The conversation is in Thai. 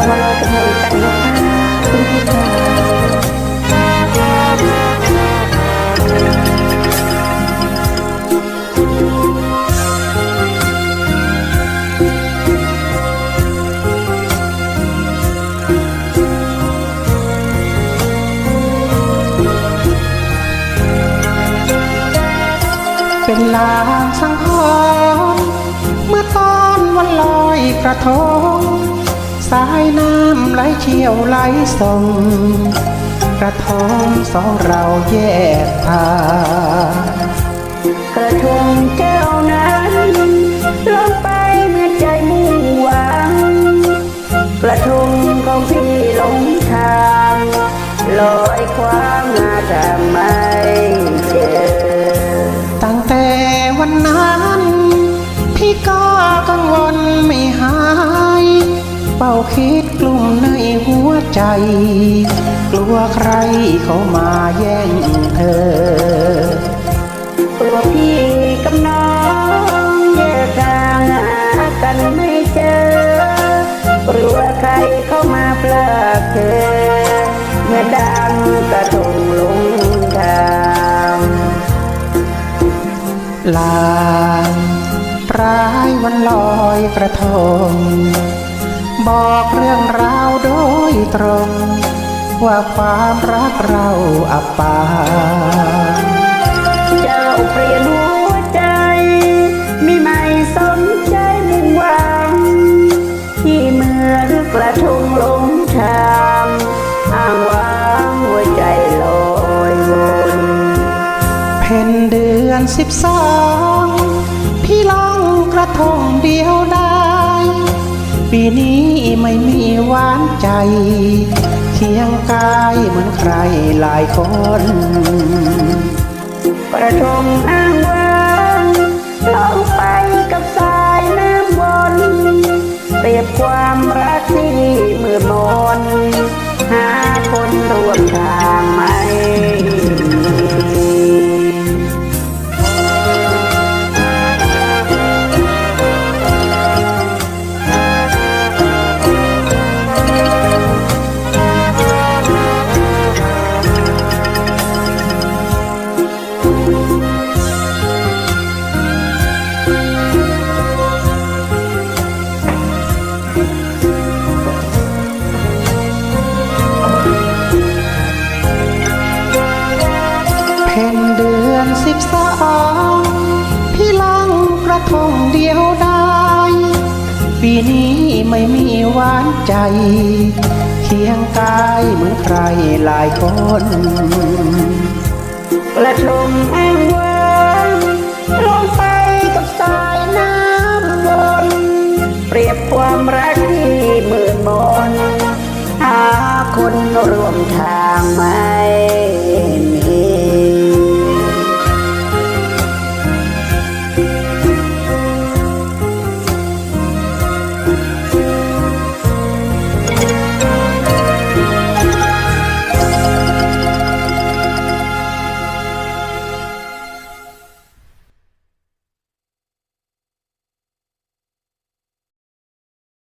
เรามาลอยกระทงกันนะคะคุณพี่ค่ะเป็นลางสังหรณ์เมื่อตอนวันลอยกระทง สายน้ำไหลเชี่ยวไหลส่ง กระทงสองเราแยกทางกระทงเจ้านั้นลงไปเมื่อใจมุ่งหวัง กระทงของพี่หลงทางลอยคว้างมาแต่ไม่เจอตั้งแต่วันนั้น พี่ก็กังวลไม่หายเป้า คิดกลุ่มในหัวใจ กลัวใครเขามาแย่งเธอกลัวพี่กับน้องแยกทางหากันไม่เจอกลัวใครเข้ามาเพลิดเพลินเมื่อดังกระทงลงทางลางร้ายวันลอยกระทง บอกเรื่องราวโดยตรง ว่าความรักเราอับปางเจ้าเปลี่ยนหัวใจไม่ไม่สนใจมุ่งหวัง ที่เมื่อกระทงลงทางอ้างว้างหัวใจลอยวนเพ็ญเดือนสิบสองพี่ลองกระทง ไม่มีหวานใจ เคียงกายเหมือนใครหลายคน กระทงอ้างว้างลง นี้ไม่มีหวานใจ เคียงกายเหมือนใครหลายคนกระทงอ้างว้างลงไปกับสายน้ำวนเปรียบความรักที่มืดมนหาคนร่วมทางไหม